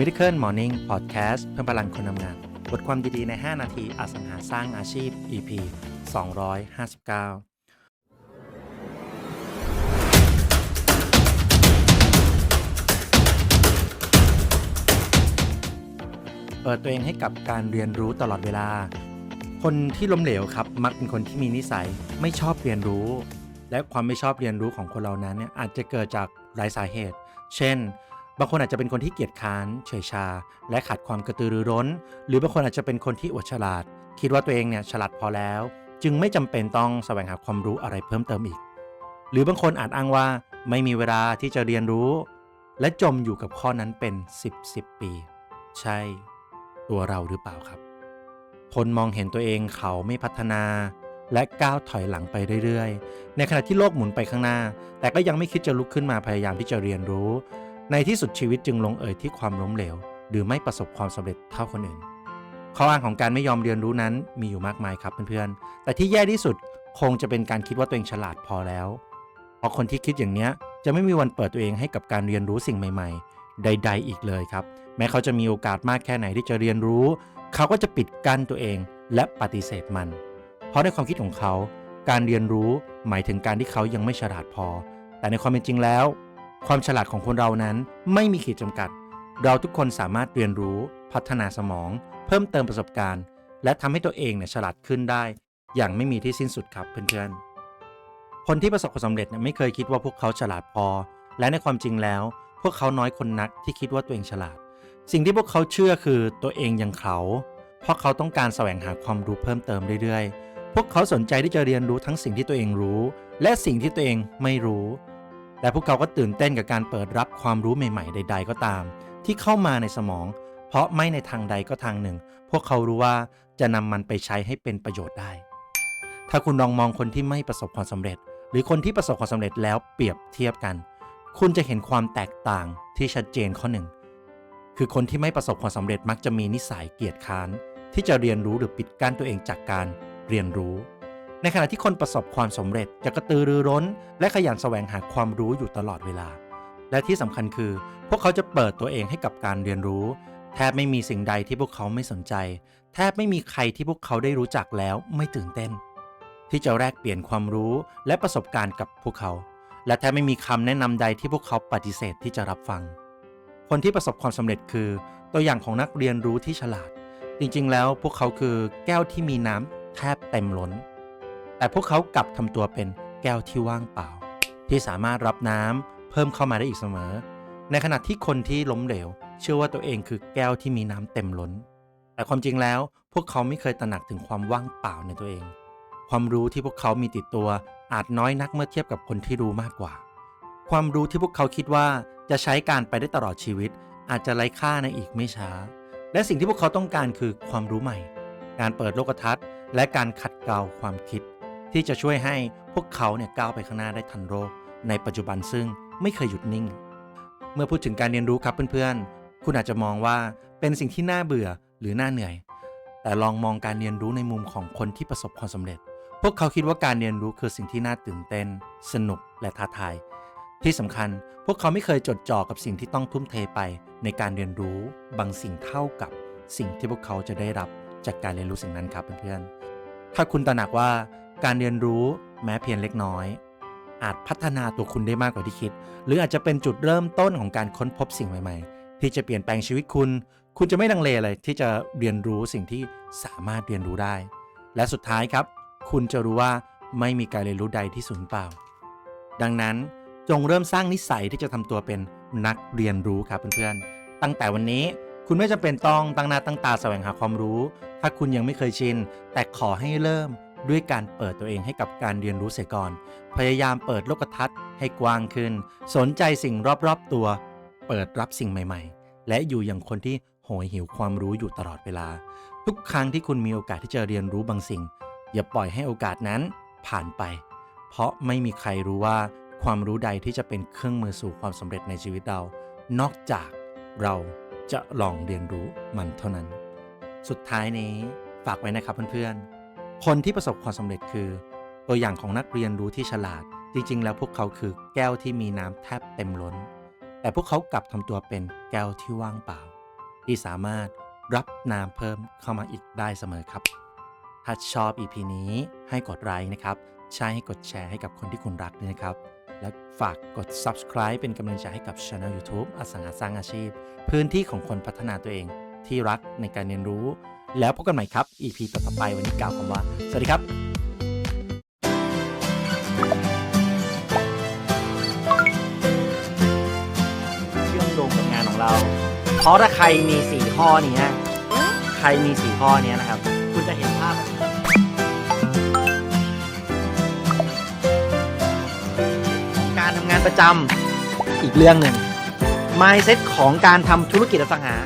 Miracle Morning Podcast เพิ่มพลังคนทำงาน บทความดีๆใน 5 นาทีอสังหาสร้างอาชีพ EP 259เปิดตัวเองให้กับการเรียนรู้ตลอดเวลา คนที่ล้มเหลวครับ มักเป็นคนที่มีนิสัยไม่ชอบเรียนรู้ และความไม่ชอบเรียนรู้ของคนเรานั้นเนี่ยอาจจะเกิดจากหลายสาเหตุ เช่น บางคนอาจจะเป็นคนที่เกียจค้านเฉยชา และขาดความกระตือรือร้น หรือบางคนอาจจะเป็นคนที่อวดฉลาด คิดว่าตัวเองเนี่ยฉลาดพอแล้ว จึงไม่จำเป็นต้องแสวงหาความรู้อะไรเพิ่มเติมอีก หรือบางคนอาจอ้างว่าไม่มีเวลาที่จะเรียนรู้ และจมอยู่กับข้อนั้นเป็น 10 10 ปี ใช่ ตัวเราหรือเปล่าครับ คนมองเห็นตัวเองเขาไม่พัฒนา และก้าวถอยหลังไปเรื่อยๆ ในขณะที่โลกหมุนไปข้างหน้า แต่ก็ยังไม่คิดจะลุกขึ้นมาพยายามที่จะเรียนรู้ ในที่สุดชีวิตจึงลงเอยที่ความล้มเหลว หรือไม่ประสบความสำเร็จเท่าคนอื่น ข้ออ้างของการไม่ยอมเรียนรู้นั้นมีอยู่มากมายครับเพื่อนๆ แต่ที่แย่ที่สุดคงจะเป็นการคิดว่าตัวเองฉลาดพอแล้ว เพราะคนที่คิดอย่างเนี้ยจะไม่มีวันเปิดตัวเองให้กับการเรียนรู้สิ่งใหม่ ๆ ใด ๆ อีกเลยครับ แม้เขาจะมีโอกาสมากแค่ไหนที่จะเรียนรู้ เขาก็จะปิดกั้นตัวเองและปฏิเสธมัน เพราะในความคิดของเขา การเรียนรู้หมายถึงการที่เขายังไม่ฉลาดพอ แต่ในความเป็นจริงแล้ว ความฉลาดของคนเรานั้นไม่มีขีดจำกัด เราทุกคนสามารถเรียนรู้ พัฒนาสมอง เพิ่มเติมประสบการณ์ และทำให้ตัวเองเนี่ยฉลาดขึ้นได้ อย่างไม่มีที่สิ้นสุดครับเพื่อนๆ คนที่ประสบความสำเร็จเนี่ยไม่เคยคิดว่าพวกเขาฉลาดพอ และในความจริงแล้ว พวกเขาน้อยคนนักที่คิดว่าตัวเองฉลาด สิ่งที่พวกเขาเชื่อคือตัวเองยังเขาเพราะเขาต้องการแสวงหาความรู้เพิ่มเติมเรื่อยๆ พวกเขาสนใจที่จะเรียนรู้ทั้งสิ่งที่ตัวเองรู้ และสิ่งที่ตัวเองไม่รู้ และพวกเขาก็ตื่นเต้นกับการเปิดรับความรู้ใหม่ๆ ใด ๆ ก็ตาม ที่เข้ามาในสมอง เพราะไม่ในทางใดก็ทางหนึ่ง พวกเขารู้ว่าจะนำมันไปใช้ให้เป็นประโยชน์ได้ ถ้าคุณลองมองคนที่ไม่ประสบความสำเร็จ หรือคนที่ประสบความสำเร็จแล้วเปรียบเทียบกัน คุณจะเห็นความแตกต่างที่ชัดเจนข้อหนึ่งคือคนที่ไม่ประสบความสำเร็จมักจะมีนิสัยเกียจค้าน ที่จะเรียนรู้หรือปิดกั้นตัวเองจากการเรียนรู้ ในขณะที่คนประสบความสำเร็จจะกระตือรือร้น และขยันแสวงหาความรู้อยู่ตลอดเวลา และที่สำคัญคือ พวกเขาจะเปิดตัวเองให้กับการเรียนรู้ แทบไม่มีสิ่งใดที่พวกเขาไม่สนใจ แทบไม่มีใครที่พวกเขาได้รู้จักแล้วไม่ตื่นเต้น ที่จะแลกเปลี่ยนความรู้และประสบการณ์กับพวกเขา และแทบไม่มีคำแนะนำใดที่พวกเขาปฏิเสธที่จะรับฟัง คนที่ประสบความสำเร็จคือ ตัวอย่างของนักเรียนรู้ที่ฉลาด จริงๆ แล้วพวกเขาคือแก้วที่มีน้ำแทบเต็มล้น แต่พวกเขากลับทำตัวเป็นแก้วที่ว่างเปล่า ที่สามารถรับน้ำเพิ่มเข้ามาได้อีกเสมอ ในขณะที่คนที่ล้มเหลว เชื่อว่าตัวเองคือแก้วที่มีน้ำเต็มล้น แต่ความจริงแล้วพวกเขาไม่เคยตระหนักถึงความว่างเปล่าในตัวเอง ความรู้ที่พวกเขามีติดตัวอาจน้อยนักเมื่อเทียบกับคนที่รู้มากกว่า ความรู้ที่พวกเขาคิดว่าจะใช้การไปได้ตลอดชีวิต อาจจะไร้ค่าในอีกไม่ช้า และสิ่งที่พวกเขาต้องการคือความรู้ใหม่ การเปิดโลกทัศน์ และการขัดเกลาความคิด ที่จะช่วยให้พวกเขาเนี่ยก้าวไปข้างหน้าได้ทันโลกในปัจจุบันซึ่งไม่เคยหยุดนิ่ง เมื่อพูดถึงการเรียนรู้ครับเพื่อนๆ คุณอาจจะมองว่าเป็นสิ่งที่น่าเบื่อหรือน่าเหนื่อย แต่ลองมองการเรียนรู้ในมุมของคนที่ประสบความสำเร็จ พวกเขาคิดว่าการเรียนรู้คือสิ่งที่น่าตื่นเต้น สนุกและท้าทาย ที่สำคัญพวกเขาไม่เคยจดจ่อกับสิ่งที่ต้องทุ่มเทไป ในการเรียนรู้บางสิ่งเท่ากับสิ่งที่พวกเขาจะได้รับจากการเรียนรู้สิ่งนั้นครับเพื่อนๆ ถ้าคุณตระหนักว่า การเรียนรู้แม้เพียงเล็กน้อย อาจพัฒนาตัวคุณได้มากกว่าที่คิด หรืออาจจะเป็นจุดเริ่มต้นของการค้นพบสิ่งใหม่ๆ ที่จะเปลี่ยนแปลงชีวิตคุณ คุณจะไม่ลังเลเลยที่จะเรียนรู้สิ่งที่สามารถเรียนรู้ได้ และสุดท้ายครับ คุณจะรู้ว่าไม่มีการเรียนรู้ใดที่สูญเปล่า ดังนั้นจงเริ่มสร้างนิสัยที่จะทำตัวเป็นนักเรียนรู้ครับเพื่อนๆ ตั้งแต่วันนี้คุณไม่จำเป็นต้องตั้งหน้าตั้งตาแสวงหาความรู้ ถ้าคุณยังไม่เคยชิน แต่ขอให้เริ่ม ด้วยการเปิดตัวเองให้กับการเรียนรู้เสียก่อน พยายามเปิดโลกทัศน์ให้กว้างขึ้น สนใจสิ่งรอบๆตัว เปิดรับสิ่งใหม่ๆ และอยู่อย่างคนที่โหยหิวความรู้อยู่ตลอดเวลา ทุกครั้งที่คุณมีโอกาสที่จะเรียนรู้บางสิ่ง อย่าปล่อยให้โอกาสนั้นผ่านไป เพราะไม่มีใครรู้ว่าความรู้ใดที่จะเป็นเครื่องมือสู่ความสำเร็จในชีวิตเรา นอกจากเราจะลองเรียนรู้มันเท่านั้น สุดท้ายนี้ฝากไว้นะครับเพื่อนๆ คนที่ประสบความสำเร็จคือ ตัวอย่างของนักเรียนรู้ที่ฉลาด จริง ๆ แล้วพวกเขาคือแก้วที่มีน้ำแทบเต็มล้น แต่พวกเขากลับทำตัวเป็นแก้วที่ว่างเปล่า ที่สามารถรับน้ำเพิ่มเข้ามาอีกได้เสมอครับ ถ้าชอบ EP นี้ให้กดไลค์นะครับ ใช่ให้กดแชร์ให้กับคนที่คุณรักด้วยนะครับ และฝากกด subscribe เป็นกำลังใจให้กับช anel YouTube อสังหาสร้างอาชีพ พื้นที่ของคนพัฒนาตัวเองที่รักในการเรียนรู้ แล้วพบกันใหม่ครับ EP ต่อไปวันนี้กล่าวคำว่า สวัสดีครับเชื่อมโยงกับงานของเราเพราะถ้าใครมีสี่ข้อนี้ใครมีสี่ข้อนี้นะครับ คุณจะเห็นภาพการทำงานประจำอีกเรื่องหนึ่ง mindset ของการทำธุรกิจอสังหา